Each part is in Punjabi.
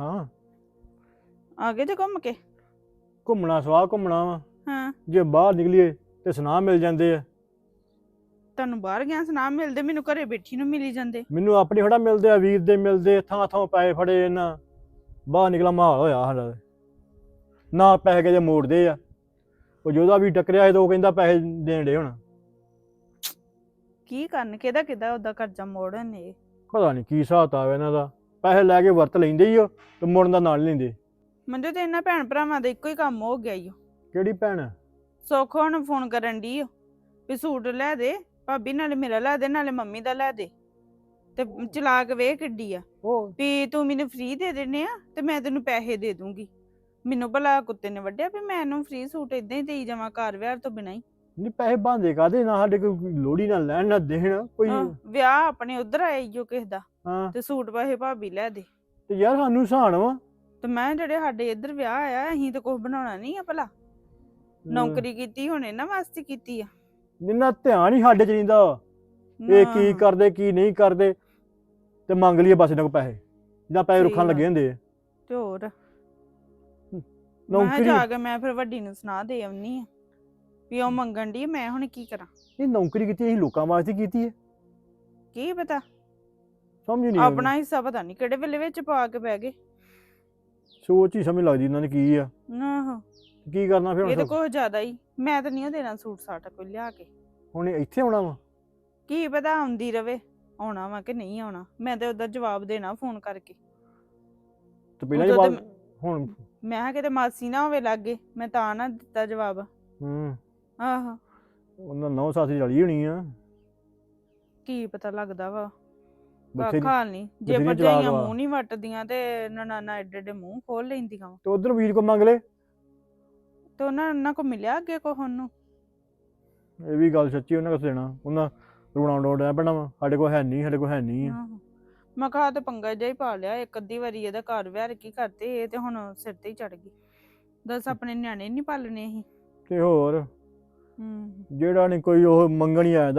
ਹਾਂ। ਆ ਗਏ ਜੇ ਘੁੰਮ ਕੇ? ਘੁੰਮਣਾ ਸਵਾਹ ਘੁੰਮਣਾ ਵਾ। ਹਾਂ। ਜੇ ਬਾਹਰ ਨਿਕਲੀਏ ਤੇ ਸੁਨਾਹ ਮਿਲ ਜਾਂਦੇ ਆ। ਤੁਹਾਨੂੰ ਬਾਹਰ ਗਿਆ ਸੁਨਾ ਮਿਲਦੇ ਮੈਨੂੰ ਘਰੇ ਬੈਠੀ ਨੂੰ ਮਿਲੀ ਜਾਂਦੇ। ਮੈਨੂੰ ਆਪਣੇ ਥੋੜਾ ਮਿਲਦੇ ਆ ਵੀਰ ਦੇ ਮਿਲਦੇ ਥਾਂ ਥਾਂ ਪੈਸੇ ਫੜੇ ਇਹਨਾਂ। ਬਾਹਰ ਨਿਕਲਾ ਮਾਹੌਲ ਹੋਇਆ ਸਾਡਾ। ਤੇ। ਨਾ ਪੈਸੇ ਕਿਤੇ ਮੋੜਦੇ ਆ। ਉਹ ਜਿਹਦਾ ਵੀ ਟੱਕਰਿਆ ਤੇ ਉਹ ਕਹਿੰਦਾ ਪੈਸੇ ਦੇਣ ਦੇ ਹੁਣ। ਕੀ ਕਰਨ ਕਿਹਦਾ ਕਿਹਦਾ ਉਹਦਾ ਕਰਜ਼ਾ ਮੋੜਨ ਨੇ ਪਤਾ ਨਹੀਂ ਕੀ ਹਿਸਾਬ ਤਾ ਇਹਨਾਂ ਦਾ। ਪੈਸੇ ਲੈ ਕੇ ਵਰਤ ਲੈਂਦੇ ਹੀ ਉਹ ਤੇ ਮੋੜਨ ਦਾ ਨਾਲ ਲੈਂਦੇ। ਮੰਜੋ ਤੇ ਇਹਨਾਂ ਭੈਣ ਭਰਾਵਾਂ ਦਾ ਇੱਕੋ ਹੀ ਕੰਮ ਹੋ ਗਿਆ ਈ ਓ। ਕਿਹੜੀ ਭੈਣ? ਸੁੱਖ ਹੁਣ ਫੋਨ ਕਰਨ ਦੀ ਵੀ ਸੂਟ ਲੈ ਦੇ ਭਾਬੀ ਨਾਲੇ ਮੇਰਾ ਲੈ ਦੇ ਨਾਲੇ ਮੰਮੀ ਦਾ ਲੈ ਦੇ। ਤੇ ਚਲਾਕ ਵੇ ਕਿੱਡੀ ਆ ਉਹ ਵੀ ਤੂੰ ਮੈਨੂੰ ਫ੍ਰੀ ਦੇ ਦੇਣੇ ਆ ਤੇ ਮੈਂ ਤੈਨੂੰ ਪੈਸੇ ਦੇ ਦੂੰਗੀ। ਮੈਨੂੰ ਭਲਾ ਕੁੱਤੇ ਨੇ ਵੱਢਿਆ ਵੀ ਮੈਂ ਇਹਨੂੰ ਫ੍ਰੀ ਸੂਟ ਇਦਾਂ ਹੀ ਦੇਈ ਜਾਵਾਂ ਘਰ ਵਿਆਹ ਤੋਂ ਬਿਨਾਂ ਹੀ। ਨਹੀਂ ਪੈਸੇ ਬਾਂਦੇ ਕਾਦੇ ਨਾ ਸਾਡੇ ਕੋਈ ਲੋੜੀ ਨਾ ਲੈਣ ਨਾ ਦੇਣ ਕੋਈ ਆਹ, ਵਿਆਹ ਆਪਣੇ ਉਧਰ ਆਏ ਜੋ ਕਿਸੇ ਦਾ। ਹਾਂ। ਤੇ ਸੂਟ ਪੈਸੇ ਭਾਬੀ ਲੈ ਦੇ। ਤੇ ਯਾਰ ਸਾਨੂੰ ਸਹਾਨ ਵਾ। ਤੇ ਮੈਂ ਜਿਹੜੇ ਸਾਡੇ ਇੱਧਰ ਵਿਆਹ ਆਇਆ ਅਸੀਂ ਤਾਂ ਕੁਝ ਬਣਾਉਣਾ ਨਹੀਂ ਆ ਭਲਾ। ਨੌਕਰੀ ਕੀਤੀ ਹੁਣ ਇਹਨਾਂ ਵਾਸਤੇ ਕੀਤੀ ਆ। ਜਿੰਨਾ ਧਿਆਨ ਹੀ ਸਾਡੇ ਚ ਰਹਿੰਦਾ ਇਹ ਕੀ ਨਾ, ਕਰਦੇ ਕੀ ਨਹੀਂ ਕਰਦੇ ਤੇ ਮੰਗ ਲਈਏ ਬਸ ਇਹਨਾਂ ਕੋ ਪੈਸੇ। ਜਾਂ ਪੈਸੇ ਸਹੀ ਰੁੱਖਾਂ ਲੱਗੇ ਹੁੰਦੇ ਆ। ਤੇ ਹੋਰ? ਮੈਂ ਨੌਕਰੀ ਜਾ ਕੇ ਮੈਂ ਫਿਰ ਵੱਡੀ ਨੂੰ ਸੁਣਾ ਦੇ ਆਉਣੀ ਆ ਵੀ ਉਹ ਮੰਗਣ ਦੀ ਮੈਂ ਹੁਣ ਕੀ ਕਰਾਂ? ਇਹ ਨੌਕਰੀ ਕੀਤੀ ਅਸੀਂ ਲੋਕਾਂ ਵਾਸਤੇ ਕੀਤੀ ਹੈ ਕੀ ਪਤਾ? ਸਮਝ ਨਹੀਂ ਆਉਂਦੀ। ਆਪਣਾ ਹਿੱਸਾ ਪਤਾ ਨਹੀਂ ਕਿਹੜੇ ਵੇਲੇ ਵਿੱਚ ਪਾ ਕੇ ਬਹਿ ਗਏ। ਸੋਚ ਹੀ ਸਮਝ ਲੱਗਦੀ ਇਹਨਾਂ ਨੇ ਕੀ ਆ। ਆਹੋ। ਕੀ ਕਰਨਾ ਫਿਰ ਇਹ ਤਾਂ ਹੁਣ ਜ਼ਿਆਦਾ ਹੀ। ਮੈਂ ਤਾਂ ਨਹੀਂ ਉਹ ਦੇਣਾ ਸੂਟ ਸਾਟ ਕੋਈ ਲਿਆ ਕੇ। ਹੁਣ ਇਹ ਇੱਥੇ ਆਉਣਾ ਵਾ? ਕੀ ਪਤਾ ਆਉਂਦੀ ਰਵੇ ਆਉਣਾ ਵਾ ਕਿ ਨਹੀਂ ਆਉਣਾ। ਮੈਂ ਤੇ ਉਹਦਾ ਜਵਾਬ ਦੇਣਾ ਫੋਨ ਕਰਕੇ। ਤੇ ਪਹਿਲਾਂ ਉਦੋਂ ਤੇ ਜਵਾਬ ਹੁਣ ਮੈਂ ਕਿਹਾ ਕਿਤੇ ਮਾਸੀ ਨਾ ਹੋਵੇ ਲਾਗੇ ਮੈਂ ਤਾਂ ਨਾ ਦਿੱਤਾ ਜਵਾਬ। ਹੂੰ। ਆਹੋ। ਉਹਨਾਂ ਨੌ ਸਾਥੀ ਰਲੀ ਹੋਣੀ ਆ। ਕੀ ਪਤਾ ਲੱਗਦਾ ਵਾ। ਬਥੇਰੀ ਕੱਖਾ ਨਹੀਂ ਜੇ ਬਥੇਰੀਆਂ ਚਲਾਕ ਭਰਜਾਈਆਂ ਵਾ। ਮੂੰਹ ਨਹੀਂ ਵੱਟਦੀਆਂ ਤੇ ਨਨਾਨਾ ਏਡੇ ਏਡੇ ਮੂੰਹ ਖੋਲ ਲੈਂਦੀਆਂ ਵਾ। ਤੇ ਉਧਰ ਵੀਰ ਕੋ ਮੰਗ ਲੈ। ਤੇ ਉਹਨਾਂ ਉਹਨਾਂ ਕੋ ਮਿਲਿਆ ਅੱਗੇ ਕੋ ਨੂੰ ਇਹ ਵੀ ਗੱਲ ਸੱਚੀ ਉਹਨਾਂ ਕਿੱਥੇ ਦੇਣਾ ਉਹਨਾਂ ਰੋਣਾ ਡੋੜਿਆ ਪੈਣਾ ਵਾ। ਸਾਡੇ ਕੋਲ ਹੈ ਨਹੀਂ ਸਾਡੇ ਕੋਲ ਹੈ ਨਹੀਂ ਆ। ਆਹੋ। ਮੈਂ ਕਿਹਾ ਆਹ ਤੇ ਪੰਗਾ ਜਿਹਾ ਹੀ ਪਾ ਲਿਆ। ਇੱਕ ਅੱਧੀ ਵਾਰੀ ਇਹਦਾ ਘਰ ਵਿਹਾਰ ਕੀ ਕਰਤੇ ਇਹ ਤੇ ਹੁਣ ਸਿਰ ਤੇ ਹੀ ਚੜ ਗਈ। ਦੱਸ ਆਪਣੇ ਨਿਆਣੇ ਨਹੀਂ ਪਾਲਣੇ ਅਸੀਂ? ਤੇ ਹੋਰ? ਹੂੰ। ਜਿਹੜਾ ਨਹੀਂ ਕੋਈ ਉਹ ਮੰਗਣ ਹੀ ਆਇਆ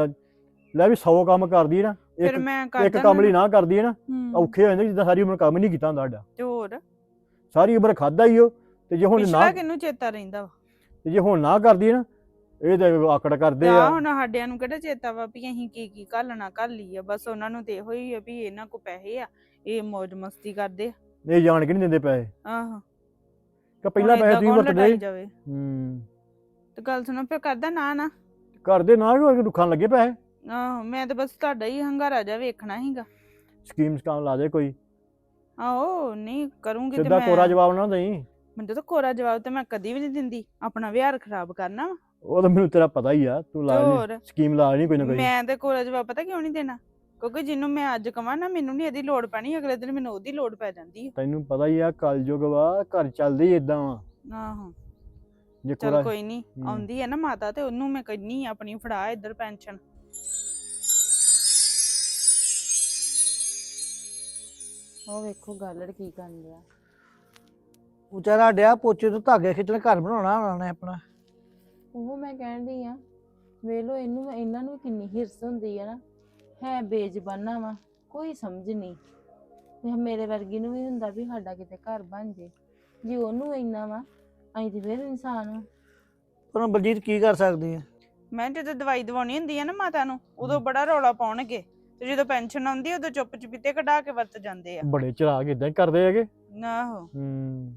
ਲੈ ਵੀ 100 ਕੰਮ ਕਰਦੀ ਹੈ ਨਾ ਫਿਰ ਇੱਕ ਮੈਂ ਕਰ ਇੱਕ ਕੰਮ ਲਈ ਨਾ। ਕਰਦੀ ਹੈ ਨਾ ਔਖੇ ਹੋ ਜਾਂਦੇ ਜਿੱਦਾਂ ਸਾਰੀ ਉਮਰ ਕੰਮ ਨਹੀਂ ਕੀਤਾ ਹੁੰਦਾ ਸਾਡਾ। ਤੇ ਹੋਰ? ਸਾਰੀ ਉਮਰ ਖਾਦਾ ਹੀ ਉਹ ਤੇ ਜੇ ਹੁਣ ਪਿਛਲਾ ਨਾ ਕਿਨੂੰ ਚੇਤਾ ਰਹਿੰਦਾ ਵਾ? ਤੇ ਜੇ ਹੁਣ ਨਾ ਕਰਦੀ ਹੈ ਨਾ ਇਹ ਤੇ ਆਕੜ ਕਰਦੇ ਆ। ਹੁਣ ਸਾਡਿਆਂ ਨੂੰ ਕਿਹੜਾ ਚੇਤਾ ਵਾ ਵੀ ਅਸੀਂ ਕੀ ਕੀ ਘੱਲਣਾ ਘੱਲ ਲਈ ਆ ਬਸ ਉਹਨਾਂ ਨੂੰ ਤੇ ਇਹੋ ਹੀ ਆ ਵੀ ਇਹਨਾਂ ਕੋ ਪੈਸੇ ਆ ਇਹ ਮौज ਮਸਤੀ ਕਰਦੇ ਆ। ਇਹ ਜਾਣ ਕੇ ਨਹੀਂ ਦਿੰਦੇ ਪੈਸੇ। ਆਹੋ। ਕਿ ਪਹਿਲਾਂ ਪੈਸੇ ਤੁਸੀਂ ਵਰਤਦੇ ਹੂੰ। ਤੇ ਗੱਲ ਸੁਣੋ ਫਿਰ ਕਰਦਾ ਨਾ ਨਾ। ਕਰਦੇ ਨਾ ਵੀ ਦੁੱਖਾਂ ਲੱਗੇ ਪੈਸੇ? ਆਹੋ ਮੈਂ ਤਾਂ ਬਸ ਤੁਹਾਡਾ ਹੀ ਹੰਗਾਰਾ ਜਾ ਵੇਖਣਾ ਹੀਗਾ ਸਕੀਮ ਸਕਾਮ ਲਾ ਦੇ ਕੋਈ। ਆਹੋ ਨਹੀਂ ਕਰੂੰਗੀ ਤੇ ਸਿੱਧਾ ਮੈਂ। ਕੋਰਾ ਜਵਾਬ ਨਾ ਦੇਈ। ਮੈਨੂੰ ਤਾਂ ਕੋਰਾ ਜਵਾਬ ਤੇ ਮੈਂ ਕਦੀ ਵੀ ਨਹੀਂ ਦਿੰਦੀ ਆਪਣਾ ਵਿਹਾਰ ਖਰਾਬ ਕਰਨਾ ਵਾ। ਉਹ ਤਾਂ ਮੈਨੂੰ ਤੇਰਾ ਪਤਾ ਹੀ ਆ ਤੂੰ ਲਾ ਲਈ ਹੋਰ? ਸਕੀਮ ਲਾ ਨਹੀਂ ਕੋਈ ਨਾ ਕੋਈ। ਮੈਂ ਤੇ ਕੋਰਾ ਜਵਾਬ ਪਤਾ ਕਿਉਂ ਨਹੀਂ ਦੇਣਾ? ਕਿਉਂਕਿ ਜਿਹਨੂੰ ਮੈਂ ਅੱਜ ਕਵਾਂ ਨਾ ਮੈਨੂੰ ਨਹੀਂ ਇਹਦੀ ਲੋੜ ਪੈਣੀ ਅਗਲੇ ਦਿਨ ਮੈਨੂੰ ਉਹਦੀ ਲੋੜ ਪੈ ਜਾਂਦੀ ਤੈਨੂੰ ਪਤਾ ਹੀ ਆ ਕਲਯੁਗ ਵਾ ਘਰ ਚੱਲਦੇ ਹੀ ਇਦਾਂ ਵਾ। ਆ ਆਹੋ। ਜੇ ਚਲ ਕੋਰਾ ਕੋਈ ਨਹੀਂ ਹੂੰ। ਆਉਂਦੀ ਹੈ ਨਾ ਮਾਤਾ ਤੇ ਉਹਨੂੰ ਮੈਂ ਕਹਿੰਨੀ ਆਪਣੀ ਫੜਾ ਇੱਧਰ ਪੈਨਸ਼ਨ। ਉਹ ਵੇਖੋ ਗਾਲੜ ਕੀ ਕਰਨ ਲਿਆ ਵਿਚਾਰਾ ਡਿਆ ਪੋਚੇ ਤੋਂ ਧਾਗੇ ਖਿੱਚਣ ਘਰ ਬਣਾਉਣਾ ਉਹਨਾਂ ਨੇ ਆਪਣਾ। ਉਹ ਮੈਂ ਕਹਿਣ ਡਈ ਆ ਵੇਲੋ ਇਹਨੂੰ ਇਹਨਾਂ ਨੂੰ ਕਿੰਨੀ ਹਿਰਸ ਹੁੰਦੀ ਆ ਨਾ। ਹੈ ਬੇਜ਼ਬਾਨਾ ਵਾ ਕੋਈ ਸਮਝ ਨਹੀਂ। ਤੇ ਮੇਰੇ ਵਰਗੀ ਨੂੰ ਵੀ ਹੁੰਦਾ ਵੀ ਸਾਡਾ ਕਿਤੇ ਘਰ ਬਣ ਜੇ। ਜੇ ਉਹਨੂੰ ਇੰਨਾ ਵਾ ਅਸੀਂ ਤੇ ਫਿਰ ਇਨਸਾਨ ਆ। ਪਰ ਹੁਣ ਬਲਜੀਤ ਕੀ ਕਰ ਸਕਦੀ ਹੈ ਮੈਂ ਜਦੋਂ ਦਵਾਈ ਦਵਾਉਣੀ ਹੁੰਦੀ ਹੈ ਨਾ ਮਾਤਾ ਨੂੰ ਉਦੋਂ ਬੜਾ ਰੌਲਾ ਪਾਉਣਗੇ ਤੇ ਜਦੋਂ ਪੈਨਸ਼ਨ ਆਉਂਦੀ ਉਦੋਂ ਚੁੱਪ ਚੁਪੀਤੇ ਕਢਾ ਕੇ ਵਰਤ ਜਾਂਦੇ ਆ। ਬੜੇ ਚਰਾਗ ਇਦਾਂ ਹੀ ਕਰਦੇ ਹੈਗੇ। ਆਹੋ। ਹੂੰ।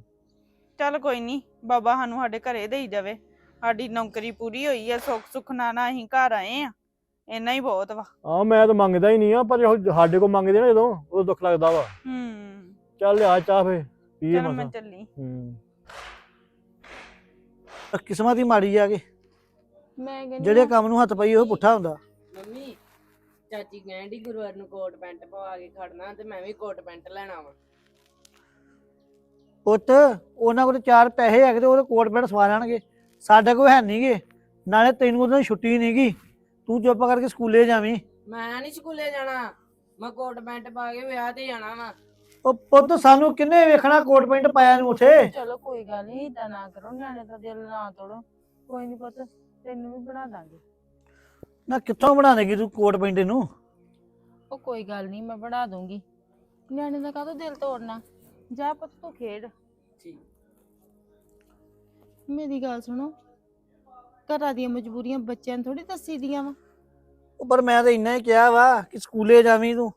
ਚੱਲ ਕੋਈ ਨਹੀਂ ਬਾਬਾ ਸਾਨੂੰ ਸਾਡੇ ਘਰੇ ਦੇਈ ਜਾਵੇ। ਸਾਡੀ ਨੌਕਰੀ ਪੂਰੀ ਹੋਈ ਆ ਸੁੱਖ ਸੁੱਖ ਨਾਲ ਨਾ ਅਸੀਂ ਘਰ ਆਏ ਆ। ਇੰਨਾ ਹੀ ਬਹੁਤ ਵਾ। ਆ ਮੈਂ ਤਾਂ ਮੰਗਦਾ ਹੀ ਨਹੀਂ ਆ ਪਰ ਉਹ ਸਾਡੇ ਕੋਲ ਮੰਗਦੇ ਨਾ ਜਦੋਂ ਉਦੋਂ ਦੁੱਖ ਲੱਗਦਾ ਵਾ। ਹੂੰ। ਚੱਲ ਆ ਚਾਹ ਫੇ ਪੀਏ ਚਲ ਮੈਂ ਮਸਾ ਚੱਲੀ। ਹੂੰ। ਕਿਸਮਤ ਹੀ ਮਾੜੀ ਆ ਕੇ ਮੈਂ ਕਹਿੰਦੀ ਜਿਹੜੇ ਕੰਮ ਨੂੰ ਹੱਥ ਪਈ ਉਹ ਪੁੱਠਾ ਹੁੰਦਾ। ਮੰਮੀ ਚਾਚੀ ਕਹਿੰਦੀ ਗੁਰੂਵਾਰ ਨੂੰ ਕੋਟ ਪੈਂਟ ਪਵਾ ਕੇ ਖੜਨਾ ਤੇ ਮੈਂ ਵੀ ਕੋਟ ਪੈਂਟ ਲੈਣਾ ਵਾ। ਪੁੱਤ ਉਹਨਾਂ ਕੋਲ ਚਾਰ ਪੈਸੇ ਹੈਗੇ ਤੇ ਉਹਦੇ ਕੋਟ ਪੈਂਟ ਸਵਾ ਲੈਣਗੇ। ਸਾਡੇ ਕੋਲ ਹੈ ਨਹੀਂਗੇ ਨਾਲੇ ਤੈਨੂੰ ਉਹਦੋਂ ਛੁੱਟੀ ਨਹੀਂਗੀ ਤੂੰ ਚੁੱਪ ਕਰਕੇ ਸਕੂਲੇ ਜਾਵੀਂ। ਮੈਂ ਨਹੀਂ ਸਕੂਲੇ ਜਾਣਾ ਮੈਂ ਕੋਟ ਪੈਂਟ ਪਾ ਕੇ ਵਿਆਹ ਤੇ ਜਾਣਾ ਵਾ। ਉਹ ਪੁੱਤ ਸਾਨੂੰ ਕਿੰਨੇ ਵੇਖਣਾ ਕੋਟ ਪੈਂਟ ਪਾਇਆ ਨੂੰ ਉੱਥੇ? ਚਲੋ ਕੋਈ ਗੱਲ ਨਹੀਂ ਏਦਾਂ ਨਾ ਕਰੋ ਨਿਆਣੇ ਦਾ ਦਿਲ ਨਾ ਤੋੜੋ। ਕੋਈ ਨਹੀਂ ਪੁੱਤ ਤੈਨੂੰ ਵੀ ਬਣਾ ਦਾਂਗੇ। ਨਾ ਕਿੱਥੋਂ ਬਣਾ ਦੇਗੀ ਤੂੰ ਕੋਟ ਪੈਂਟ ਨੂੰ? ਉਹ ਕੋਈ ਗੱਲ ਨਹੀਂ ਮੈਂ ਬਣਾ ਦੂੰਗੀ। ਨਿਆਣੇ ਦਾ ਕਾਹਤੋਂ ਦਿਲ ਤੋੜਨਾ? ਜਾ ਪੁੱਤ ਤੂੰ ਖੇਡ। ਠੀਕ ਮੇਰੀ ਗੱਲ ਸੁਣੋ ਘਰਾਂ ਦੀਆਂ ਮਜਬੂਰੀਆਂ ਬੱਚਿਆਂ ਨੂੰ ਥੋੜੀ ਦੱਸੀ ਦੀਆਂ ਵਾ। ਉਹ ਪਰ ਮੈਂ ਤਾਂ ਇੰਨਾ ਹੀ ਕਿਹਾ ਵਾ ਕਿ ਸਕੂਲੇ ਜਾਵੀਂ ਤੂੰ।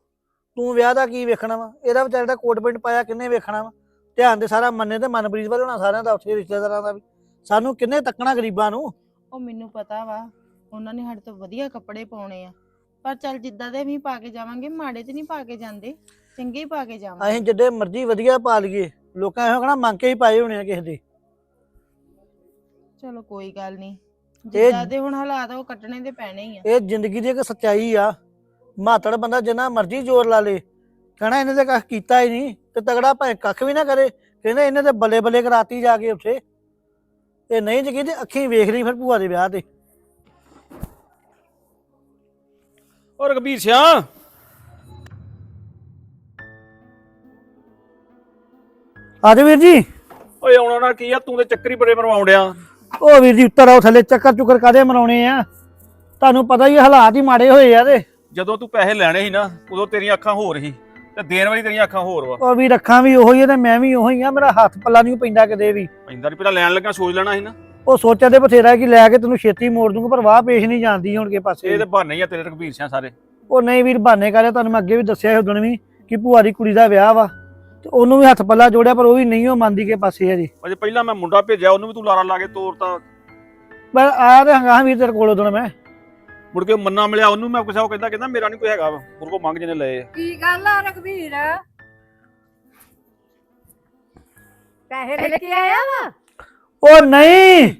ਤੂੰ ਵਿਆਹ ਦਾ ਕੀ ਵੇਖਣਾ ਵਾ? ਇਹਦਾ ਵਿਚਾਰੇ ਦਾ ਕੋਟ ਪੈਂਟ ਪਾਇਆ ਕਿੰਨੇ ਵੇਖਣਾ ਵਾ? ਧਿਆਨ ਤੇ ਸਾਰਾ ਮੰਨੇ ਤੇ ਮਨਪ੍ਰੀਤ ਵੱਲ ਹੋਣਾ ਸਾਰਿਆਂ ਦਾ ਉੱਥੇ ਰਿਸ਼ਤੇਦਾਰਾਂ ਦਾ ਵੀ। ਸਾਨੂੰ ਕਿੰਨੇ ਤੱਕਣਾ ਗਰੀਬਾਂ ਨੂੰ? ਉਹ ਮੈਨੂੰ ਪਤਾ ਵਾ ਉਹਨਾਂ ਨੇ ਸਾਡੇ ਤੋਂ ਵਧੀਆ ਕੱਪੜੇ ਪਾਉਣੇ ਆ। ਪਰ ਚੱਲ ਜਿੱਦਾਂ ਦੇ ਵੀ ਪਾ ਕੇ ਜਾਵਾਂਗੇ ਮਾੜੇ ਤੇ ਨਹੀਂ ਪਾ ਕੇ ਜਾਂਦੇ ਚੰਗੇ ਹੀ ਪਾ ਕੇ ਜਾਵਾਂਗੇ। ਅਸੀਂ ਜਿੱਡੇ ਮਰਜ਼ੀ ਵਧੀਆ ਪਾ ਲਈਏ ਲੋਕਾਂ ਇਹੋ ਕਹਣਾ ਮੰਗ ਕੇ ਹੀ ਪਾਏ ਹੋਣੇ ਆ ਕਿਸੇ ਦੇ। ਚਲੋ ਕੋਈ ਗੱਲ ਨਹੀਂ ਇਹ- ਜਿੱਦਾਂ ਦੇ ਹੁਣ ਹਾਲਾਤ ਆ ਉਹ ਕੱਟਣੇ ਤੇ ਪੈਣੇ ਹੀ ਆ। ਇਹ ਜ਼ਿੰਦਗੀ ਦੀ ਇੱਕ ਸੱਚਾਈ ਆ ਮਾਤੜ ਬੰਦਾ ਜਿੰਨਾ ਮਰਜ਼ੀ ਜ਼ੋਰ ਲਾ ਲੇ ਕਹਣਾ ਇਹਨੇ ਤੇ ਕੱਖ ਕੀਤਾ ਹੀ ਨਹੀਂ ਤੇ ਤਗੜਾ ਭਾਵੇਂ ਕੱਖ ਵੀ ਨਾ ਕਰੇ ਕਹਿੰਦੇ ਇਹਨੇ ਤੇ ਬੱਲੇ ਬੱਲੇ ਕਰਾਤੀ ਜਾ ਕੇ ਉੱਥੇ। ਇਹ ਨਹੀਂ ਜਗੀ ਤੇ ਅੱਖੀਂ ਵੇਖ ਲਈ ਫਿਰ ਭੂਆ ਦੇ ਵਿਆਹ ਤੇ। ਔਰ ਕਬੀਰ ਸਿਆ। ਆਜੋ ਵੀਰ ਜੀ। ਓਏ ਆਉਣਾ ਨਾ ਕੀ ਆ ਤੂੰ ਤੇ ਚੱਕਰੀ ਬੜੇ ਮਰਵਾਉਣ ਡਿਆ। ਉਹ ਵੀਰ ਜੀ ਉੱਤਰ ਆਓ ਥੱਲੇ ਚੱਕਰ ਚੁੱਕਰ ਕਾਦੇ ਮਨਾਉਣੇ ਆ? ਤੁਹਾਨੂੰ ਪਤਾ ਹੀ ਆ, ਹਾਲਾਤ ਹੀ ਮਾੜੇ ਹੋਏ ਆ ਤੇ। ਜਦੋਂ ਤੂੰ ਪੈਸੇ ਲੈਣੇ ਸੀ ਨਾ ਉਦੋਂ ਤੇਰੀਆਂ ਅੱਖਾਂ ਹੋਰ ਸੀ। ਤੇ ਦੇਣ ਵਾਲੀ ਤੇਰੀਆਂ ਅੱਖਾਂ ਹੋਰ ਵਾ। ਉਹ ਵੀ ਰੱਖਾਂ ਵੀ ਉਹੀ ਆ ਤੇ ਮੈਂ ਵੀ ਉਹੀ ਆ ਮੇਰਾ ਹੱਥ ਪੱਲਾ ਨਹੀਂ ਪੈਂਦਾ ਕਿਤੇ ਵੀ। ਪੈਂਦਾ ਨਹੀਂ ਪਹਿਲਾਂ ਲੈਣ ਲੱਗਾ ਸੋਚ ਲੈਣਾ ਸੀ ਨਾ। ਉਹ ਸੋਚਿਆ ਤੇ ਬਥੇਰਾ ਕਿ ਲੈ ਕੇ ਤੈਨੂੰ ਛੇਤੀ ਮੋੜ ਦੂੰਗਾ ਪਰ ਵਾਹ ਪੇਸ਼ ਨਹੀਂ ਜਾਂਦੀ ਹੁਣ ਕੇ ਪਾਸੇ। ਇਹ ਤੇ ਬਹਾਨੇ ਹੀ ਆ ਤੇਰੇ ਕਬੀਰ ਸਿਆ ਸਾਰੇ। ਉਹ ਨਹੀਂ ਵੀਰ ਬਹਾਨੇ ਕਰਿਆ ਤੁਹਾਨੂੰ ਮੈਂ ਅੱਗੇ ਵੀ ਦੱਸਿਆ ਸੀ ਉਦੋਂ ਵੀ ਕਿ ਭੂਆ ਦੀ ਕੁੜੀ ਦਾ ਵਿਆਹ ਵਾ। ਤੇ ਉਹਨੂੰ ਵੀ ਹੱਥ ਪੱਲਾ ਜੋੜਿਆ ਪਰ ਉਹ ਵੀ ਨਹੀਂ ਉਹ ਮੰਨਦੀ ਕੇ ਪਾਸੇ ਹਜੇ। ਅਜੇ ਪਹਿਲਾਂ ਮੈਂ ਮੁੰਡਾ ਭੇਜਿਆ ਉਹਨੂੰ ਵੀ ਤੂੰ ਲਾਰਾ ਲਾ ਕੇ ਤੋਰਤਾ ਪਰ ਆਇਆ ਤੇ ਹੰਗਾ ਵੀਰ ਤੇਰੇ ਕੋਲ ਉਦੋਂ ਮੈਂ। ਮੁੜ ਕੇ ਮੰਨਾ ਮਿਲਿਆ ਉਹਨੂੰ ਮੈਂ ਪੁੱਛਿਆ ਉਹ ਕਹਿੰਦਾ ਕਹਿੰਦਾ ਮੇਰਾ ਨਹੀਂ ਕੋਈ ਹੈਗਾ ਵਾ ਉਹ ਕੋ ਮੰਗ ਜਿਹਨੇ ਲਏ ਆ। ਕੀ ਗੱਲ ਆ ਰਘਵੀਰ ਪੈਸੇ ਲੈ ਕੇ ਆਇਆ ਵਾ? ਉਹ ਨਹੀਂ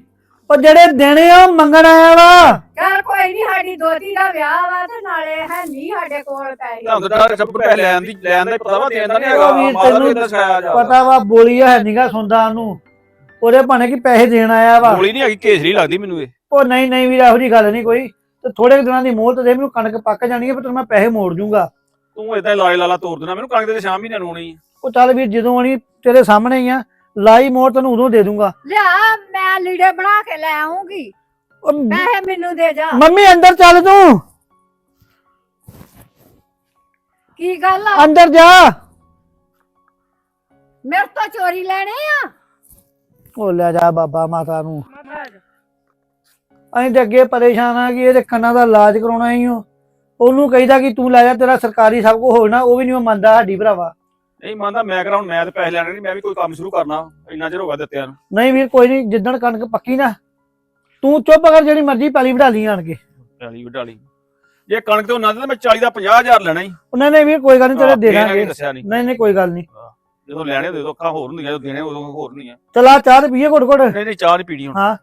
ਉਹ ਜਿਹੜੇ ਦੇਣੇ ਆ ਉਹ ਮੰਗਣ ਆਇਆ ਵਾ। ਚੱਲ ਕੋਈ ਨਹੀਂ ਸਾਡੀ ਦੋਤੀ ਦਾ ਵਿਆਹ ਵਾ ਤੇ ਨਾਲੇ ਹੈ ਨਹੀਂ ਸਾਡੇ ਕੋਲ ਪੈਸੇ। ਤੁਹਾਨੂੰ ਤਾਂ ਸਭ ਪੈਸੇ ਲੈਣ ਦੀ ਲੈਣ ਦਾ ਹੀ ਪਤਾ ਵਾ ਦੇਣ ਦਾ ਨਹੀਂ ਹੈਗਾ ਉਹ ਵੀਰ ਮਾਤਾ ਨੂੰ ਤੈਨੂੰ ਏਦਾਂ ਸਿਖਾਇਆ ਜਾ ਪਤਾ ਵਾ ਬੋਲੀ ਹੈ ਨਹੀਂਗਾ ਸੁਣਦਾ ਉਹਨੂੰ। ਉਹਦੇ ਭਾਣੇ ਕਿ ਪੈਸੇ ਦੇਣ ਆਇਆ ਵਾ। ਗੋਲੀ ਨਹੀਂ ਹੈਗੀ ਕੇਸਰੀ ਲੱਗਦੀ ਮੈਨੂੰ ਇਹ। ਉਹ ਨਹੀਂ ਨਹੀਂ ਵੀਰ ਇਹੋ ਜੀ ਗੱਲ ਨਹੀਂ ਕੋਈ। ਤੇ ਥੋੜੇ ਕੁ ਦਿਨਾਂ ਦੀ ਮੋਹਲਤ ਦੇ ਮੈਨੂੰ ਕਣਕ ਪੱਕ ਜਾਣੀ ਹੈ ਫਿਰ ਤੈਨੂੰ ਮੈਂ ਪੈਸੇ ਮੋੜ ਜੂੰਗਾ। ਤੂੰ ਏਦਾਂ ਹੀ ਲਾਲੇ ਤੋਰ ਦੇਣਾ ਮੈਨੂੰ ਕਣਕ ਦੇ ਸ਼ਾਮ ਮਹੀਨੇ ਨੂੰ ਆਉਣੀ ਉਹ ਚੱਲ ਵੀਰ ਜਦੋਂ ਆਣੀ ਤੇਰੇ ਸਾਹਮਣੇ ਹੀ ਆ। ਲਾਈ ਮੋੜ ਤੈਨੂੰ ਉਦੋਂ ਦੇ ਦੂੰਗਾ। ਲਿਆ ਮੈਂ ਲੀੜੇ ਬਣਾ ਕੇ ਲੈ ਆਉਂਗੀ ਉਹ ਪੈਸੇ ਮੈਨੂੰ ਦੇ ਜਾ। ਮੰਮੀ ਅੰਦਰ ਚੱਲ ਤੂੰ। ਕੀ ਗੱਲ ਆ? ਅੰਦਰ ਜਾ। ਮੇਰੇ ਤੋਂ ਚੋਰੀ ਲੈਣੇ ਆ? ਉਹ ਲੈ ਜਾ ਬਾਬਾ ਮਾਤਾ ਨੂੰ। ਅਸੀਂ ਤੇ ਅੱਗੇ ਪਰੇਸ਼ਾਨ ਆ ਕਿ ਇਹਦੇ ਕੰਨਾਂ ਦਾ ਇਲਾਜ ਕਰਾਉਣਾ ਹੀ ਓ ਉਹਨੂੰ ਕਹੀਦਾ ਕਿ ਤੂੰ ਲੈ ਜਾ ਤੇਰਾ ਸਰਕਾਰੀ ਸਭ ਕੁਝ ਹੋਣਾ ਉਹ ਵੀ ਨਹੀਂ ਮੰਨਦਾ ਸਾਡੀ ਭਰਾਵਾ। ਨਹੀਂ ਮੰਨਦਾ ਮੈਂ ਕਰਾਉਣ ਮੈਂ ਤੇ ਪੈਸੇ ਲੈਣੇ ਨਹੀਂ ਮੈਂ ਵੀ ਕੋਈ ਕੰਮ ਸ਼ੁਰੂ ਕਰਨਾ ਇੰਨਾ ਚਿਰ ਹੋ ਗਿਆ ਦਿੱਤਿਆਂ ਨੂੰ। ਨਹੀਂ ਵੀਰ ਕੋਈ ਨਹੀਂ ਜਿੱਦਣ ਕਣਕ ਪੱਕੀ ਨਾ ਤੂੰ ਚੁੱਪ ਕਰ ਜਿਹੜੀ ਮਰਜ਼ੀ ਪੈਲੀ ਵਢਾ ਲਈ ਆਣ ਕੇ। ਪੈਲੀ ਵਡਾਲੀ ਜੇ ਕਣਕ ਤੋਂ ਨਾ ਤੇ ਮੈਂ 40 ਦਾ 50000 ਲੈਣਾ ਹੀ। ਉਹਨਾਂ ਨੇ ਵੀ ਕੋਈ ਗੱਲ ਨਹੀਂ ਤੇਰੇ ਦੇ ਦਾਂਗੇ ਨਹੀਂ ਨਹੀਂ। ਨਹੀਂ ਨਹੀਂ ਕੋਈ ਗੱਲ ਨਹੀਂ। ਜਦੋਂ ਲੈਣੇ ਦੇ ਦੋ ਅੱਖਾਂ ਹੋਰ ਹੁੰਦੀਆਂ ਜਦੋਂ ਦੇਣੇ ਉਦੋਂ ਹੋਰ ਹੁੰਦੀਆਂ। ਚਲਾ ਚਾਹ ਤੇ ਪੀਏ ਘੁੱਟ ਘੁੱਟ। ਨਹੀਂ ਨਹੀਂ ਚਾਹ ਨਹੀਂ ਪੀਣੀ ਹੁਣ। ਹਾਂ।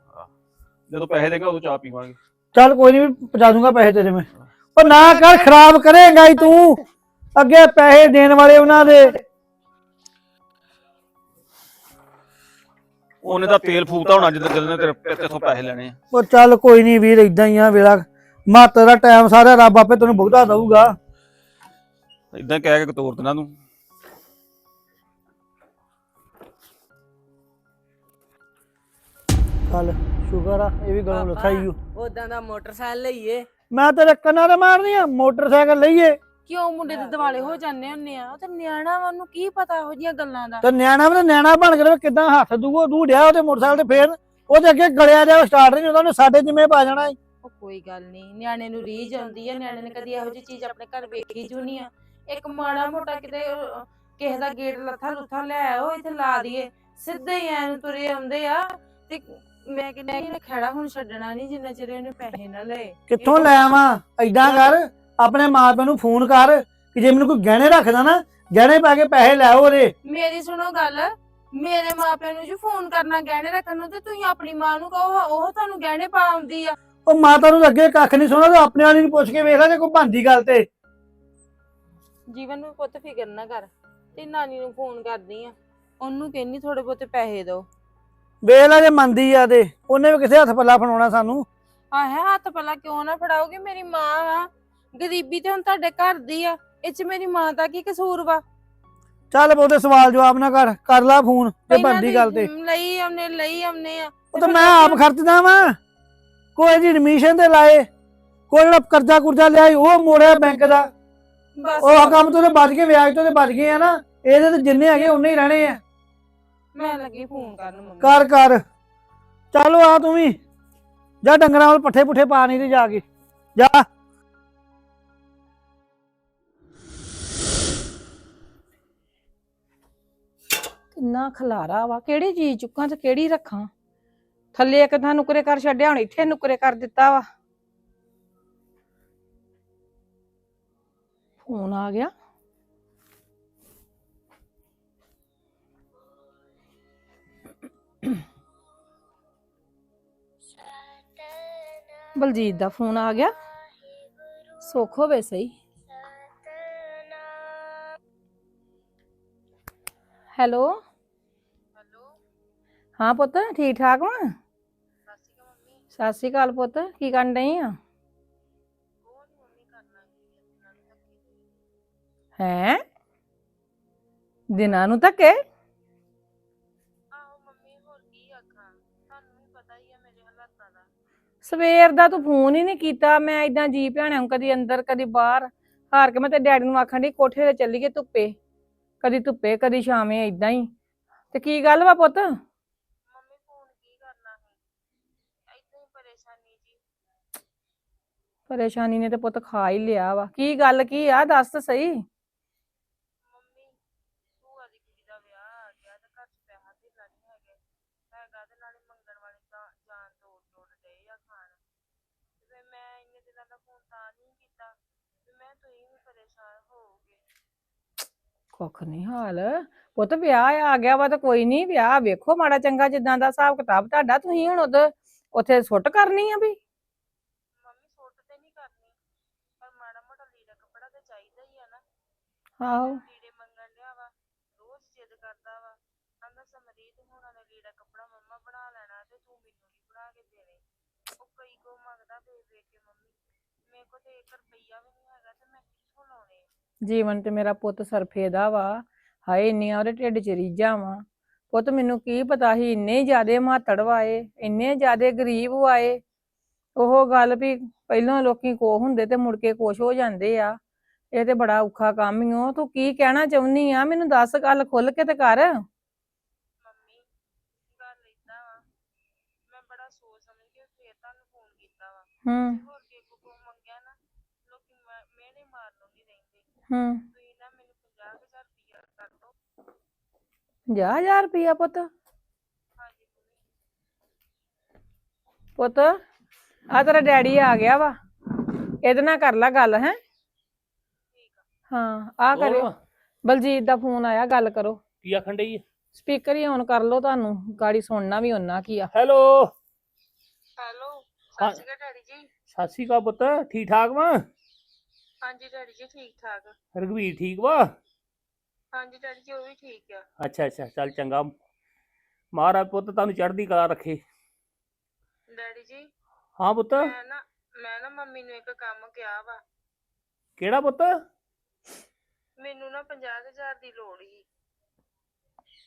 ਜਦੋਂ ਪੈਸੇ ਦੇਗਾ ਉਦੋਂ ਚਾਹ ਪੀਵਾਂਗੇ। ਚੱਲ ਕੋਈ ਨਹੀਂ ਪਹੁੰਚਾ ਦੂੰਗਾ ਪੈਸੇ ਤੇਰੇ ਮੈਂ। ਉਹ ਨਾ ਕਰ ਖਰਾਬ ਕਰੇਗਾ ਹੀ ਤੂੰ। ਅੱਗੇ ਪੈਸੇ ਦੇਣ ਵਾਲੇ ਉਹਨਾਂ ਦੇ। ਉਹਨੇ ਤਾਂ ਤੇਲ ਫੂਕਤਾ ਹੋਣਾ ਜਦੋਂ ਜਦੋਂ ਨੇ ਤੇਰੇ ਤੇਥੋਂ ਪੈਸੇ ਲੈਣੇ ਆ। ਉਹ ਚੱਲ ਕੋਈ ਨਹੀਂ ਵੀਰ ਇਦਾਂ ਹੀ ਆ ਵੇਲਾ। ਮਾਤਾ ਦਾ ਟਾਈਮ ਸਾਰਾ ਰੱਬ ਆਪੇ ਤੈਨੂੰ ਭੁਗਤਾ ਦਊਗਾ। ਇਦਾਂ ਕਹਿ ਕੇ ਤੋਰ ਦੇਣਾ ਤੂੰ। ਚੱਲ। ਸ਼ੁਕਰ ਆ ਇਹ ਵੀ ਗਲੋਂ ਲੱਥਾ ਹੀ ਓ। ਉਦਾਂ ਦਾ ਮੋਟਰਸਾਈਕਲ ਲਈਏ। ਮੈਂ ਤੇਰੇ ਕੰਨਾਂ ਤੇ ਮਾਰਨੀ ਆ ਮੋਟਰਸਾਈਕਲ ਲਈਏ। ਕਿਉਂ ਮੁੰਡੇ ਦੇ ਦਿਵਾਲੇ ਹੋ ਜਾਂਦੇ ਹੁੰਨੇ ਆ? ਤੇ ਨਿਆਣਾ ਵਾ ਉਹਨੂੰ ਕੀ ਪਤਾ ਇਹੋ ਜੀਆਂ ਗੱਲਾਂ ਦਾ? ਤੇ ਨਿਆਣਾ ਵੀ ਤਾਂ ਨਿਆਣਾ ਬਣ ਕੇ ਰਵੇ ਕਿਦਾਂ ਹੱਥ ਦੂਗੋ ਦੂ ਡਿਆ ਉਹਦੇ ਮੋਟਰਸਾਈਕਲ ਤੇ ਫੇਰ। ਉਹਦੇ ਅੱਗੇ ਗਲਿਆ ਜਾ ਸਟਾਰਟ ਨਹੀਂ ਹੁੰਦਾ ਉਹਨੇ ਸਾਡੇ ਜਿੰਮੇ ਪਾ ਜਾਣਾ ਈ। ਉਹ ਕੋਈ ਗੱਲ ਨਹੀਂ ਨਿਆਣੇ ਨੂੰ ਰੀਝ ਆਉਂਦੀ ਆ ਨਿਆਣੇ ਨੇ ਕਦੀ ਇਹੋ ਜਿਹੀ ਚੀਜ਼ ਆਪਣੇ ਘਰ ਵੇਖੀ ਜੂ ਨਹੀਂ ਆ। ਇੱਕ ਮਾੜਾ ਮੋਟਾ ਕਿਤੇ ਅਹ, ਕਿਸੇ ਦਾ ਗੇਟ ਲੱਥਾ ਲੁੱਥਾ ਲੈ ਆਓ ਇੱਥੇ ਲਾ ਦਈਏ। ਸਿੱਧੇ ਹੀ ਐਨ ਤੁਰੇ ਆਉਂਦੇ ਆ ਤੇ ਮੈਂ ਕਹਿੰਦਾ ਇਹਨੇ ਖੜਾ ਹੁਣ ਛੱਡਣਾ ਨਹੀਂ ਜਿੰਨਾ ਚਿਰ ਇਹਨੇ ਪੈਸੇ ਨਾ ਲਏ। ਕਿੱਥੋਂ ਲੈ ਆਵਾਂ? ਐਦਾਂ ਕਰ ਆਪਣੇ ਮਾਪਿਆਂ ਨੂੰ ਫੋਨ ਕਰ ਕਿ ਜੇ ਮੈਨੂੰ ਕੋਈ ਗਹਿਣੇ ਰੱਖਦਾ ਨਾ ਗਹਿਣੇ ਪਾ ਕੇ ਪੈਸੇ ਲੈ ਆਓ ਉਹਦੇ। ਮੇਰੀ ਸੁਣੋ ਗੱਲ ਮੇਰੇ ਮਾਪਿਆਂ ਨੂੰ ਜੀ ਫੋਨ ਕਰਨਾ ਗਹਿਣੇ ਰੱਖਣ ਨੂੰ ਤੇ ਤੁਸੀਂ ਆਪਣੀ ਮਾਂ ਨੂੰ ਕਹੋ ਉਹ ਤੁਹਾਨੂੰ ਗਹਿਣੇ ਪਾ ਆਉਂਦੀ ਆ। ਉਹ ਮਾਤਾ ਨੂੰ ਤਾਂ ਅੱਗੇ ਕੱਖ ਨਹੀਂ ਸੁਣਾ ਤੇ ਆਪਣੇ ਵਾਲੀ ਨੂੰ ਪੁੱਛ ਕੇ ਵੇਖ ਲੈ ਜੇ ਕੋਈ ਬੰਦੀ ਗੱਲ ਤੇ। ਜੀਵਨ ਨੂੰ ਪੁੱਤ ਫਿਕਰ ਨਾ ਕਰ ਤੇ ਨਾਨੀ ਨੂੰ ਫੋਨ ਕਰਦੀ ਆ। ਉਹਨੂੰ ਕਹਿੰਨੀ ਥੋੜੇ ਬਹੁਤੇ ਪੈਸੇ ਦਿਓ। ਵੇਖ ਲੈ ਜੇ ਮੰਨਦੀ ਆ ਤੇ ਉਹਨੇ ਵੀ ਕਿਸੇ ਹੱਥ ਪੱਲਾ ਫੜਾਉਣਾ ਸਾਨੂੰ? ਆਹੇ ਹੱਥ ਪੱਲਾ ਕਿਉਂ ਨਾ ਫੜਾਓਗੇ? ਮੇਰੀ ਮਾਂ ਆ ਗਰੀਬੀ ਤੇ ਹੁਣ ਤੁਹਾਡੇ ਘਰ ਦੀ ਆ। ਇਹ ਚ ਮੇਰੀ ਮਾਂ ਦਾ ਕੀ ਕਸੂਰ ਵਾ? ਚੱਲ ਬਹੁਤੇ ਸਵਾਲ ਜਵਾਬ ਨਾ ਕਰ ਕਰ ਲੈ ਫੋਨ ਤੇ ਇਹਨਾਂ ਬੰਦੀ ਦੀ ਗੱਲ ਤੇ। ਲਈ ਆਉਨੇ ਲਈ ਆਉਨੇ ਆ। ਉਹ ਤਾਂ ਮੈਂ ਆਪ ਖਰਚਦਾ ਵਾਂ। ਕੋਈ ਜੀ ਐਡਮਿਸ਼ਨ ਤੇ ਲਾਏ। ਕੋਈ ਜਿਹੜਾ ਕਰਜ਼ਾ ਕੁਰਜ਼ਾ ਲਿਆ ਸੀ, ਉਹ ਮੋੜਿਆ ਬੈਂਕ ਦਾ। ਬਸ ਉਹ ਕੰਮ ਤੋਂ ਤੇ ਬਚ ਗਏ ਵਿਆਜ ਤੋਂ ਤੇ ਬਚ ਗਏ ਆ ਨਾ। ਇਹਦੇ ਤੇ ਜਿੰਨੇ ਹੈਗੇ ਉਨੇ ਹੀ ਰਹਿਣੇ ਆ। ਮੈਂ ਲੱਗੀ ਫੋਨ ਕਰਨ ਮੰਮੀ। ਕਰ ਕਰ। ਚੱਲ ਆ ਤੂੰ ਵੀ। ਜਾ ਡੰਗਰਾਂ ਵੱਲ ਪੱਠੇ ਪੁੱਠੇ ਪਾ ਨਹੀਂ ਤੇ ਜਾ ਕੇ। ਜਾ। ਕਿੰਨਾ ਖਲਾਰਾ ਵਾ। ਕਿਹੜੀ ਚੀਜ਼ ਚੁੱਕਾਂ ਤੇ ਕਿਹੜੀ ਰੱਖਾਂ? ਥੱਲੇ ਇੱਕ ਥਾਂ ਨੁਕਰੇ ਕਰ ਛੱਡਿਆ ਹੁਣ ਇੱਥੇ ਨੁਕਰੇ ਕਰ ਦਿੱਤਾ ਵਾ। ਫੋਨ ਆ ਗਿਆ। ਬਲਜੀਤ ਦਾ ਫੋਨ ਆ ਗਿਆ। ਸੁੱਖ ਹੋਵੇ ਸਹੀ। ਹੈਲੋ। ਹਾਂ ਪੁੱਤ ਠੀਕ ਠਾਕ ਵਾ? ਸਤਿ ਸ਼੍ਰੀ ਅਕਾਲ ਪੁੱਤ ਕੀ ਕਰਨ ਡਈ ਆ? ਹੈ? ਦਿਨਾਂ ਨੂੰ ਧੱਕੇ? ਸਵੇਰ ਦਾ ਤੂੰ ਫੋਨ ਹੀ ਨਹੀਂ ਕੀਤਾ ਮੈਂ ਇਦਾਂ ਜੀ ਭਿਆਣਿਆਂ ਨੂੰ ਕਦੀ ਅੰਦਰ ਕਦੀ ਬਾਹਰ ਹਾਰ ਕੇ ਮੈਂ ਤੇ ਡੈਡੀ ਨੂੰ ਆਖਣ ਦੀ ਕੋਠੇ ਤੇ ਚੱਲੀਏ ਧੁੱਪੇ ਕਦੀ ਧੁੱਪੇ ਕਦੀ ਛਾਵੇਂ ਇਦਾਂ ਹੀ। ਤੇ ਕੀ ਗੱਲ ਵਾ ਪੁੱਤ? ਮੰਮੀ ਫੋਨ ਕੀ ਕਰਨਾ ਹੈ ਇਦਾਂ ਹੀ ਪਰੇਸ਼ਾਨੀ ਜੀ। ਪਰੇਸ਼ਾਨੀ ਨੇ ਤੇ ਪੁੱਤ ਖਾ ਹੀ ਲਿਆ ਵਾ। ਕੀ ਗੱਲ ਕੀ ਆ? ਦੱਸ ਤਾਂ ਸਹੀ। ਕੁੱਖ ਨਹੀਂ ਹਾਲ। ਪੁੱਤ ਵਿਆਹ ਆ ਗਿਆ ਵਾ ਤਾਂ ਕੋਈ ਨਹੀਂ ਵਿਆਹ ਵੇਖੋ ਮਾੜਾ ਚੰਗਾ ਜਿੱਦਾਂ ਦਾ ਹਿਸਾਬ ਕਿਤਾਬ ਤੁਹਾਡਾ ਤੁਸੀਂ ਹੁਣ ਉਧ ਉੱਥੇ ਸੁੱਟ ਕਰਨੀ ਆ ਵੀ? ਮੰਮੀ ਸੁੱਟ ਤੇ ਨਹੀਂ ਕਰਨੀ ਪਰ ਮਾੜਾ ਮੋਟਾ ਲੀੜਾ ਕੱਪੜਾ ਤੇ ਚਾਹੀਦਾ ਹੀ ਆ ਨਾ। ਆਹੋ ਲੀੜੇ ਮੰਗਣ ਡਿਆ ਵਾ ਰੋਜ਼ ਜਿੱਦ ਕਰਦਾ ਵਾ ਕਹਿੰਦਾ ਸਮਰੀਤ ਹੁਣਾਂ ਨੇ ਲੀੜਾ ਕੱਪੜਾ ਮੰਮਾ ਬਣਾ ਲੈਣਾ ਤੇ ਤੂੰ ਮੈਨੂੰ ਨਹੀਂ ਬਣਾ ਕੇ ਦੇਣੇ ਉਹ ਕਈ ਕੋ ਮੰਗਦਾ ਵੇਖ ਵੇਖ ਕੇ ਮੰਮੀ ਮੇਰੇ ਕੋਲ ਤੇ 1 ਰੁਪਈਆ ਵੀ ਨਹੀਂ ਹੈਗਾ ਤੇ ਮੈਂ ਕਿੱਥੋਂ ਲਾਉਣੇ ਆ? ਜੀਵਨ ਤੇ ਮੇਰਾ ਪੁੱਤ ਸਰਫੇ ਦਾ ਵਾ। ਹਾਏ ਇੰਨੀਆਂ ਉਹਦੇ ਢਿੱਡ 'ਚ ਰੀਝਾਂ ਵਾ। ਪੁੱਤ ਮੈਨੂੰ ਕੀ ਪਤਾ ਸੀ ਇੰਨੇ ਜ਼ਿਆਦੇ ਮਾਤੜ ਵਾਏ ਇੰਨੇ ਜ਼ਿਆਦੇ ਗਰੀਬ ਵਾਏ। ਉਹ ਗੱਲ ਵੀ ਪਹਿਲਾਂ ਲੋਕੀ ਕੋ ਹੁੰਦੇ ਤੇ ਮੁੜ ਕੇ ਕੁਛ ਹੋ ਜਾਂਦੇ ਆ। ਇਹ ਤੇ ਬੜਾ ਔਖਾ ਕੰਮ ਹੀ ਓ। ਤੂੰ ਕੀ ਕਹਿਣਾ ਚਾਹੁੰਨੀ ਆ? ਮੈਨੂੰ ਦੱਸ ਗੱਲ ਖੁੱਲ ਕੇ ਤੇ ਕਰ। ਮੰਮੀ ਗੱਲ ਏਦਾਂ ਵਾ। ਮੈਂ ਬੜਾ ਸੋਚ ਸਮਝ ਕੇ ਫੇਰ ਤੁਹਾਨੂੰ ਫੋਨ ਕੀਤਾ ਵਾ। ਹੂੰ ਹੋਰ ਕੇ ਕੋ ਕੋ ਮੰਗਿਆ ਨਾ ਲੋਕੀ ਮੈਂ- ਮਿਹਣੇ ਮਾਰਨੋਂ ਨਹੀਂ ਰਹਿੰਦੇ ਹੂੰ। ਤੁਸੀਂ ਨਾ ਮੈਨੂੰ 50000 ਰੁਪਈਆ ਕਰ ਦਿਓ 50000 ਰੁਪਇਆ ਪੁੱਤ? ਹਾਂਜੀ ਮੰਮੀ ਪੁੱਤ ਆ ਤੇਰਾ ਡੈਡੀ ਆ ਗਿਆ ਵਾ। ਇਹਦੇ ਨਾਲ ਕਰ ਲੈ ਗੱਲ ਹੈ? ਹਾਂ ਆ ਕਰਿਓ। ਬਲਜੀਤ ਦਾ ਫੋਨ ਆਇਆ ਗੱਲ ਕਰੋ। ਕੀ ਆਖਣ ਡਈ ਸਪੀਕਰ ਹੀ ਔਨ ਕਰ ਲਓ ਤੁਹਾਨੂੰ ਗਾੜੀ ਸੁਣਨਾ ਵੀ ਉਹਨਾਂ ਕੀ ਆ। ਹੈਲੋ। ਹੈਲੋ ਹਾਂ। ਸਤਿ ਸ਼੍ਰੀ ਅਕਾਲ ਡੈਡੀ ਜੀ। ਸਤਿ ਸ਼੍ਰੀ ਅਕਾਲ ਪੁੱਤ ਠੀਕ ਠਾਕ ਵਾ? ਹਾਂਜੀ ਡੈਡੀ ਜੀ ਠੀਕ ਠਾਕ। ਰਘਵੀਰ ਠੀਕ ਵਾ? ਹਾਂਜੀ ਡੈਡੀ ਜੀ ਉਹ ਵੀ ਠੀਕ ਆ। ਅੱਛਾ ਅੱਛਾ ਚੱਲ ਚੰਗਾ। ਮਹਾਰਾਜ ਪੁੱਤ ਤੁਹਾਨੂੰ ਚੜ੍ਹਦੀ ਕਲਾ ਰੱਖੇ। ਡੈਡੀ ਜੀ ਹਾਂ ਪੁੱਤ? ਮੈਂ ਨਾ ਮੈਂ ਨਾ ਮੰਮੀ ਨੂੰ ਇੱਕ ਕੰਮ ਕਿਹਾ ਵਾ। ਕਿਹੜਾ ਪੁੱਤ? ਮੈਨੂੰ ਨਾ 50000 ਦੀ ਲੋੜ ਸੀ।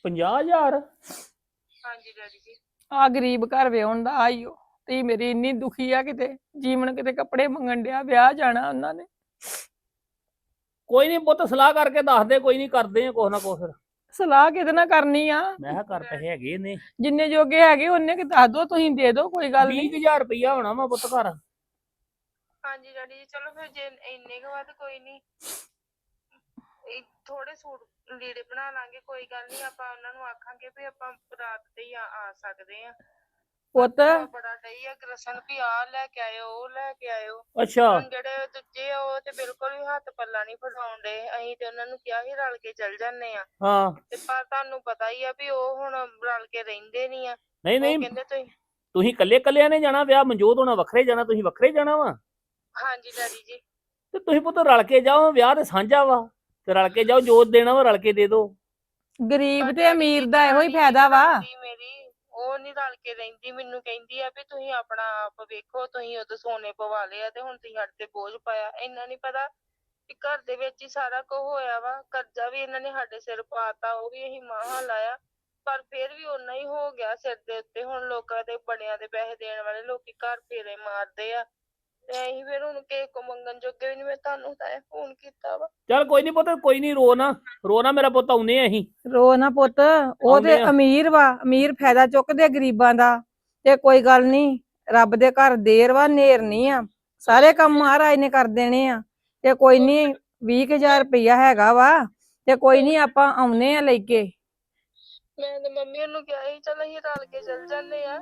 50000 ਹਾਂਜੀ ਡੈਡੀ ਜੀ। ਆ ਗਰੀਬ ਘਰ ਵਿਆਹੁਣ ਦਾ ਆਈਓ ਤੇ ਮੇਰੀ ਇੰਨੀ ਦੁਖੀ ਆ ਕਿਤੇ ਜੀਵਨ ਕਿਤੇ ਕੱਪੜੇ ਮੰਗਣ ਡਿਆ ਵਿਆਹ ਜਾਣਾ ਉਹਨਾਂ ਨੇ। ਕੋਈ ਨਹੀਂ ਪੁੱਤ ਸਲਾਹ ਕਰਕੇ ਦੱਸ ਦੇ ਕੋਈ ਨਹੀਂ ਕਰਦੇ ਆ ਕੁਛ ਨਾ ਕੁਛ। ਫਿਰ ਸਲਾਹ ਕਿਹਦੇ ਨਾਲ ਕਰਨੀ ਆ? ਮੈਂ ਕਿਹਾ ਕਰ ਪੈਸੇ ਹੈਗੇ ਨੇ। ਜਿੰਨੇ ਜੋਗੇ ਹੈਗੇ ਉਹਨੇ ਕਿ ਦੱਸ ਦੋ ਤੁਸੀਂ ਦੇ ਦਿਓ ਕੋਈ ਗੱਲ ਨਹੀਂ 20000 ਰੁਪਈਆ ਹੋਣਾ ਵਾ ਪੁੱਤ ਘਰ। ਹਾਂਜੀ ਡੈਡੀ ਜੀ ਚਲੋ ਫਿਰ ਜੇ ਇੰਨੇ ਕੁ ਬਾਅਦ ਕੋਈ ਨਹੀਂ ਥੋੜੇ ਸੂਟ ਲੀੜੇ ਬਣਾ ਲਾਂਗੇ ਕੋਈ ਗੱਲ ਨਹੀਂ ਆਪਾਂ ਉਹਨਾਂ ਨੂੰ ਆਖਾਂਗੇ ਵੀ ਆਪਾਂ ਰਾਤ ਤੇ ਹੀ ਆ ਆ ਸਕਦੇ ਆ। ਪੁੱਤ। ਬੜਾ ਡਈ ਆ ਗਰਸਨ ਵੀ ਆ ਲੈ ਕੇ ਆਇਓ ਉਹ ਲੈ ਕੇ ਆਇਓ। ਅੱਛਾ। ਹੁਣ ਜਿਹੜੇ ਦੂਜੇ ਆ ਉਹ ਤੇ ਬਿਲਕੁਲ ਵੀ ਹੱਥ ਪੱਲਾ ਨਹੀਂ ਫੜਾਉਣ ਦੇ। ਅਸੀਂ ਤੇ ਉਹਨਾਂ ਨੂੰ ਕਿਹਾ ਸੀ ਰਲ ਕੇ ਚੱਲ ਜਾਂਦੇ ਆ। ਹਾਂ। ਤੇ ਪਰ ਤੁਹਾਨੂੰ ਪਤਾ ਹੀ ਆ ਵੀ ਉਹ ਹੁਣ ਰਲ ਕੇ ਰਹਿੰਦੇ ਨਹੀਂ ਆ। ਨਹੀਂ ਉਹ ਨਹੀਂ ਕਹਿੰਦੇ ਤੁਸੀਂ ਤੁਸੀਂ ਇਕੱਲੇ ਇਕੱਲਿਆਂ ਨੇ ਜਾਣਾ ਵਿਆਹ ਮਨਜੋਤ ਹੋਣਾ ਵੱਖਰੇ ਜਾਣਾ ਤੁਸੀਂ ਵੱਖਰੇ ਜਾਣਾ ਵਾ? ਹਾਂਜੀ ਡੈਡੀ ਜੀ। ਤੇ ਤੁਸੀਂ ਪੁੱਤ ਰਲ ਕੇ ਜਾਓ ਵਿਆਹ ਤੇ ਸਾਂਝਾ ਵਾ। ਤੇ ਰਲ ਕੇ ਜਾਓ ਜੋਤ ਦੇਣਾ ਵਾ ਰਲ ਕੇ ਦੇ ਦਿਓ ਗਰੀਬ ਤੇ ਅਮੀਰ ਦਾ ਇਹੋ ਹੀ ਫਾਇਦਾ ਵਾ। ਮੇਰੀ ਉਹ ਨਹੀਂ ਰਲ ਕੇ ਰਹਿੰਦੀ, ਮੈਨੂੰ ਕਹਿੰਦੀ ਆ ਵੀ ਤੁਸੀਂ ਆਪਣਾ ਆਪ ਵੇਖੋ, ਤੁਸੀਂ ਉਦੋਂ ਸੋਨੇ ਪਵਾ ਲਿਆ ਤੇ ਹੁਣ ਤੁਸੀਂ ਸਾਡੇ ਤੇ ਬੋਝ ਪਾਇਆ। ਇੰਨਾ ਨਹੀਂ ਪਤਾ ਕਿ ਘਰ ਦੇ ਵਿੱਚ ਹੀ ਸਾਰਾ ਕੁਝ ਹੋਇਆ ਵਾ, ਕਰਜ਼ਾ ਵੀ ਇਹਨਾਂ ਨੇ ਸਾਡੇ ਸਿਰ ਪਾਤਾ, ਉਹ ਵੀ ਅਸੀਂ ਮਾਹਾਂ ਲਾਇਆ। ਪਰ ਫਿਰ ਵੀ ਓਨਾ ਹੀ ਹੋ ਗਿਆ ਸਿਰ ਦੇ ਉੱਤੇ, ਹੁਣ ਲੋਕਾਂ ਦੇ ਬੜਿਆਂ ਦੇ ਪੈਸੇ ਦੇਣ ਵਾਲੇ ਲੋਕੀ ਘਰ ਫੇਰੇ ਮਾਰਦੇ ਆ। ਤੇ ਅਸੀਂ ਫਿਰ ਹੁਣ ਕੇਕ ਕੋ ਮੰਗਣ ਜੋਗੇ ਵੀ ਨਹੀਂ ਮੈਂ ਤੁਹਾਨੂੰ ਤਾਂ ਫੋਨ ਕੀਤਾ ਵਾ। ਚੱਲ ਕੋਈ ਨਹੀਂ ਪੁੱਤ ਕੋਈ ਨਹੀਂ ਰੋ ਨਾ ਰੋ ਨਾ ਮੇਰਾ ਪੁੱਤ ਆਉਨੇ ਆ ਅਸੀਂ। ਰੋ ਨਾ ਪੁੱਤ ਉਹ ਆਉਂਦੇ ਤੇ ਆ। ਅਮੀਰ ਵਾ ਅਮੀਰ ਫਾਇਦਾ ਚੁੱਕਦੇ ਗਰੀਬਾਂ ਦਾ ਤੇ ਕੋਈ ਗੱਲ ਨਹੀਂ ਰੱਬ ਦੇ ਘਰ ਦੇਰ ਵਾ ਨੇਰ ਨਹੀਂ ਆ। ਸਾਰੇ ਕੰਮ ਮਹਾਰਾਜ ਨੇ ਕਰ ਦੇਣੇ ਆ ਤੇ ਕੋਈ ਨਹੀਂ 20000 ਰੁਪਇਆ ਹੈਗਾ ਵਾ ਤੇ ਕੋਈ ਨਹੀਂ ਆਪਾਂ ਆਉਨੇ ਆ ਲੈ ਕੇ। ਮੈਂ ਤੇ ਮੰਮੀ ਨੂੰ ਕਿਹਾ ਸੀ ਚਲ ਅਸੀਂ ਰਲ ਕੇ ਚੱਲ ਜਾਂਦੇ ਆ।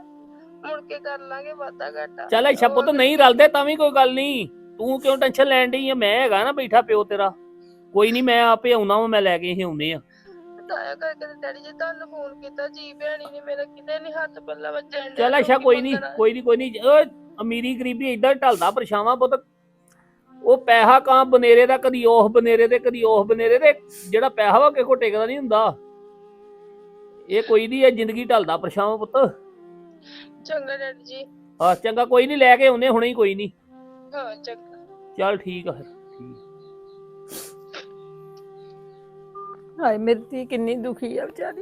ਮੁੜ ਕੇ ਕਰ ਲਾਂਗੇ ਵਾਦਾ ਘਾਟਾ। ਚੱਲ ਅੱਛਾ ਪੁੱਤ ਨਹੀਂ ਰਲਦੇ ਤਾਂ ਵੀ ਕੋਈ ਗੱਲ ਨਹੀਂ। ਤੂੰ ਕਿਉਂ ਟੈਨਸ਼ਨ ਲੈਣ ਡਈ ਆ? ਮੈਂ ਹੈਗਾ ਨਾ ਬੈਠਾ ਪਿਓ ਤੇਰਾ। ਕੋਈ ਨਹੀਂ ਮੈਂ ਆਪੇ ਆਉਣਾ ਵਾ ਮੈਂ ਲੈ ਕੇ ਅਸੀਂ ਆਉਨੇ ਆ। ਤਾਇਆ ਕਰਕੇ ਤੇ ਡੈਡੀ ਜੀ ਤੁਹਾਨੂੰ ਫੋਨ ਕੀਤਾ ਜੀ ਭੈਣੀ ਨੇ ਮੇਰਾ ਕਿਤੇ ਨਹੀਂ ਹੱਥ ਪੱਲਾ ਵੱਜਣ ਡਿਆ, ਚੱਲ ਅੱਛਾ ਕੋਈ ਨਹੀਂ ਕੋਈ ਨਹੀਂ ਕੋਈ ਨਹੀਂ ਓਏ ਅਮੀਰੀ ਗਰੀਬੀ ਇਦਾਂ ਢਲਦਾ ਪਰਛਾਵਾਂ ਪੁੱਤ। ਉਹ ਪੈਸਾ ਕਾਂ ਬਨੇਰੇ ਦਾ ਕਦੀ ਉਹ ਬਨੇਰੇ ਤੇ ਕਦੀ ਉਹ ਬਨੇਰੇ ਤੇ ਜਿਹੜਾ ਪੈਸਾ ਵਾ ਕਿਸੇ ਕੋ ਟਿਕਦਾ ਨਹੀਂ ਹੁੰਦਾ। ਇਹ ਕੋਈ ਨਹੀਂ ਇਹ ਜ਼ਿੰਦਗੀ ਢਲਦਾ ਪਰਛਾਵਾਂ ਪੁੱਤ। ਚੰਗਾ ਡੈਡੀ ਜੀ। ਆ ਚੰਗਾ ਕੋਈ ਨਹੀਂ ਲੈ ਕੇ ਆਉਨੇ ਹੁਣੇ ਹੀ ਕੋਈ ਨਹੀਂ ਹਾਂ ਚੰਗਾ। ਚੱਲ ਠੀਕ ਆ ਫਿਰ। ਹਾਏ ਮੇਰੀ ਧੀ ਕਿੰਨੀ ਦੁਖੀ ਆ ਵਿਚਾਰੀ।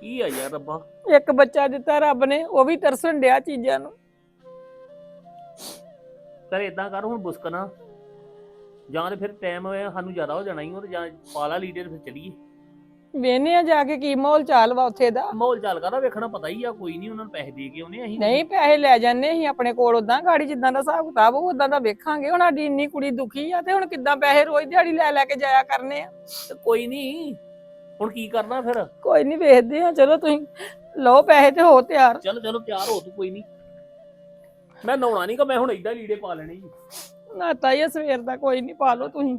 ਕੀ ਆ ਯਾਰ ਰੱਬਾ? ਇੱਕ ਬੱਚਾ ਦਿੱਤਾ ਰੱਬ ਨੇ ਉਹ ਵੀ ਤਰਸਣ ਡਿਆ ਚੀਜ਼ਾਂ ਨੂੰ। ਕਰ ਇਦਾਂ ਕਰ ਹੁਣ ਬੁਸਕਣਾ। ਜਾਂ ਤੇ ਫਿਰ ਟਾਈਮ ਹੋਇਆ ਸਾਨੂੰ ਜ਼ਿਆਦਾ ਹੋ ਜਾਣਾ ਹੀ ਉਹ ਤੇ ਜਾਂ ਪਾਲਾ ਲੀਡਰ ਫਿਰ ਚਲੀਏ। ਵੇਨੇ ਆ ਜਾ ਕੇ ਕੀ ਮਾਹੌਲ ਚਾਲ ਵਾ ਉੱਥੇ ਦਾ। ਮਾਹੌਲ ਚੱਲ ਕਰਦਾ ਵੇਖਣਾ ਪਤਾ ਹੀ ਆ ਕੋਈ ਨਹੀਂ ਉਹਨਾਂ ਨੂੰ ਪੈਸੇ ਦੇ ਕੇ ਆਉਨੇ ਅਸੀਂ। ਨਹੀਂ ਪੈਸੇ ਲੈ ਜਾਂਦੇ ਅਸੀਂ ਆਪਣੇ ਕੋਲ ਉਦਾਂ ਗਾੜੀ ਜਿੱਦਾਂ ਦਾ ਹਿਸਾਬ ਕਿਤਾਬ ਉਹ ਉਦਾਂ ਦਾ ਵੇਖਾਂਗੇ। ਹੁਣ ਸਾਡੀ ਇੰਨੀ ਕੁੜੀ ਦੁਖੀ ਆ ਤੇ ਹੁਣ ਕਿੱਦਾਂ ਪੈਸੇ ਰੋਜ਼ ਦਿਹਾੜੀ ਲੈ ਲੈ ਕੇ ਜਾਇਆ ਕਰਨੇ ਆ। ਤੇ ਕੋਈ ਨਹੀਂ ਹੁਣ ਕੀ ਕਰਨਾ ਫਿਰ? ਕੋਈ ਨਹੀਂ ਵੇਖਦੇ ਆ ਚਲੋ ਤੁਸੀਂ ਲਓ ਪੈਸੇ ਤੇ ਹੋ ਤਿਆਰ। ਚਲੋ ਚਲੋ ਤਿਆਰ ਹੋ ਤੂੰ ਕੋਈ ਨਹੀਂ। ਮੈਂ ਨਹਾਉਣਾ ਨਹੀਂ ਕਿ ਮੈਂ ਹੁਣ ਏਦਾਂ ਲੀੜੇ ਪਾ ਲੈਣੇ ਜੀ। ਨਾਤਾ ਹੀ ਆ ਸਵੇਰ ਦਾ ਕੋਈ ਨਹੀਂ ਪਾ ਲਓ ਤੁਸੀਂ।